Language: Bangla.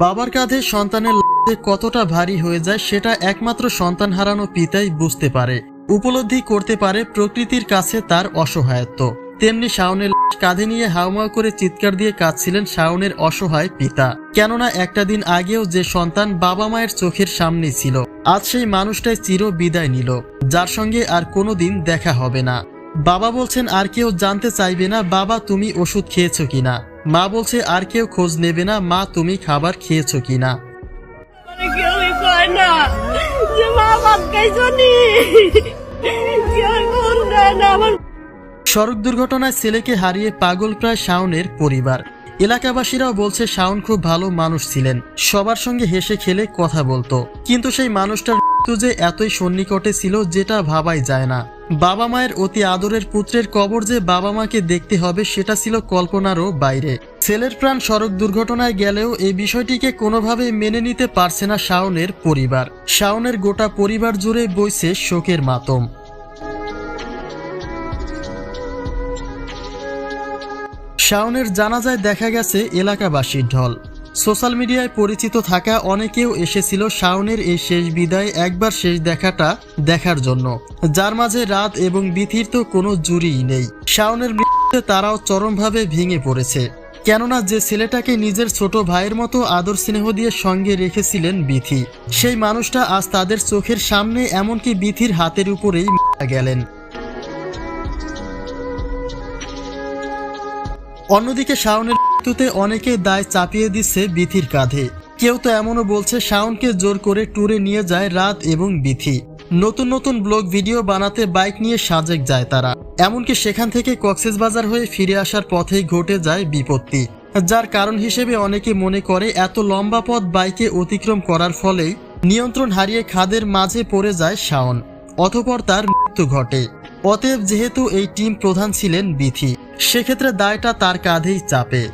বাবার কাঁধে সন্তানের লাথি কতটা ভারী হয়ে যায় সেটা একমাত্র সন্তান হারানো পিতাই বুঝতে পারে, উপলব্ধি করতে পারে প্রকৃতির কাছে তার অসহায়ত্ব। তেমনি শাওনের কাঁধে নিয়ে হাউমাউ করে চিৎকার দিয়ে কাঁদছিলেন শাওনের অসহায় পিতা। কেননা একটা দিন আগেও যে সন্তান বাবা মায়ের চোখের সামনে ছিল আজ সেই মানুষটাই চির বিদায় নিল যার সঙ্গে আর কোনোদিন দেখা হবে না। বাবা বলছেন আর কেউ জানতে চাইবে না বাবা তুমি ওষুধ খেয়েছো কিনা মা বলছে আর কেউ খোঁজ নেবে না মা তুমি খাবার খেয়েছো কিনা মানে সড়ক দুর্ঘটনায় ছেলেকে হারিয়ে পাগল প্রায় শাওনের পরিবার। এলাকাবাসীরাও বলছে, শাওন খুব ভালো মানুষ ছিলেন। সবার সঙ্গে হেসে খেলে কথা বলতো। কিন্তু সেই মানুষটার মৃত্যু যে এতই সন্নিকটে ছিল যেটা ভাবাই যায় না। বাবা মায়ের অতি আদরের পুত্রের কবর যে বাবা মাকে দেখতে হবে সেটা ছিল কল্পনারও বাইরে। ছেলের প্রাণ সড়ক দুর্ঘটনায় গেলেও এই বিষয়টিকে কোনোভাবে মেনে নিতে পারছে না শাওনের পরিবার। শাওনের গোটা পরিবার জুড়ে বইছে শোকের মাতম। শাওনের জানাজায় দেখা গেছে এলাকাবাসীর ঢল। সোশ্যাল মিডিয়ায় পরিচিত থাকা অনেকেও এসেছিল শাওনের এই শেষ বিদায় একবার শেষ দেখাটা দেখার জন্য। যার মাঝে রাত এবং বিথির তো কোনো জুরিই নেই। শাওনের মৃত্যুতে তারাও চরমভাবে ভেঙে পড়েছে। কেননা যে ছেলেটাকে নিজের ছোট ভাইয়ের মতো আদর স্নেহ দিয়ে সঙ্গে রেখেছিলেন বিথি, সেই মানুষটা আজ তাদের চোখের সামনে এমনকি বিথির হাতের উপরেই গেলেন। অন্যদিকে শাওনের মৃত্যুতে অনেকে দায় চাপিয়ে দিচ্ছে বিথির কাঁধে। কেউ তো এমনও বলছে শাওনকে জোর করে ট্যুরে নিয়ে যায় রাত এবং বিথি। নতুন নতুন ব্লগ ভিডিও বানাতে বাইক নিয়ে সাজেক যায় তারা। এমনকি সেখান থেকে কক্সেসবাজার হয়ে ফিরে আসার পথেই ঘটে যায় বিপত্তি। যার কারণ হিসেবে অনেকে মনে করে এত লম্বা পথ বাইকে অতিক্রম করার ফলেই নিয়ন্ত্রণ হারিয়ে খাদের মাঝে পড়ে যায় শাওন। অথপর তার মৃত্যু ঘটে। অতএব যেহেতু এই টিম প্রধান ছিলেন বিথি। সেক্ষেত্রে দায়টা তার কাঁধেই চাপে।